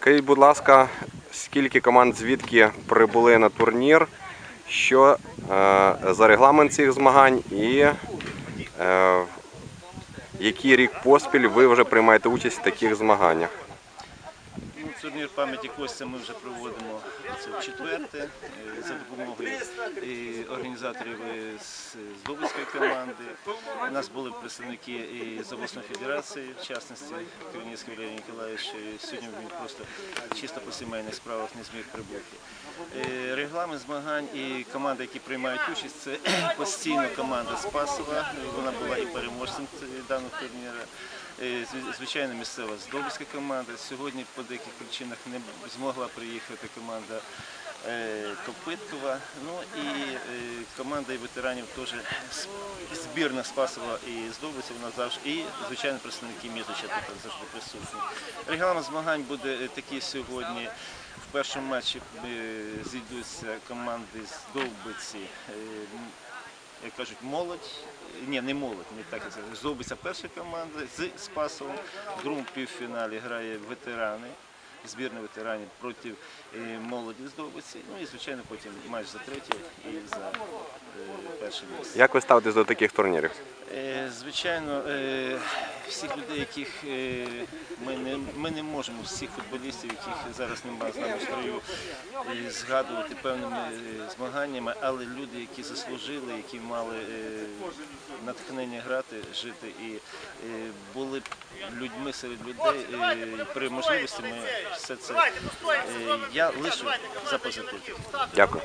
Скажіть, будь ласка, скільки команд звідки прибули на турнір? Що е, за регламент цих змагань і е, який рік поспіль ви вже приймаєте участь в таких змаганнях? Турнір пам'яті Костя ми вже проводимо це четверте е, за допомогою і організаторів е, з з команди. У нас були представники і з обласної федерації, в частності Кривницький Валерій Ніколаївич. Е, Сьогодні він просто чисто по сімейних справах не зміг прибути. Е, Регламент змагань і команди, які приймають участь, це постійно команда Спасова. Вона була і переможцем даного турніру. Е, зв- Звичайно, місцева Здобицька команда. Сьогодні по деяких причинах не змогла приїхати команда е, Копиткова. Ну і е, команда ветеранів теж збірна Спасова і Здобиця вона завжди. І, звичайно, представники Мізуча також завжди присутні. Регламент змагань буде такий сьогодні. В першому матчі зійдуться команди з Довбиці. Як кажуть, молодь. Ні, не молодь, не так я скажу. Здобиться перша команда з Спасовим. В другому півфіналі грає ветерани, збірна ветеранів проти е, молоді Здобиці. Ну і звичайно потім матч за третє і за е, перше місце. Як ви ставитесь до таких турнірів? Е, Звичайно, всіх людей, яких е, ми не, ми не можемо, всіх футболістів, яких зараз немає з нами строю, згадувати певними е, змаганнями, але люди, які заслужили, які мали е, натхнення грати, жити і були людьми серед людей, при можливості ми все це я лишу за позитив. Дякую.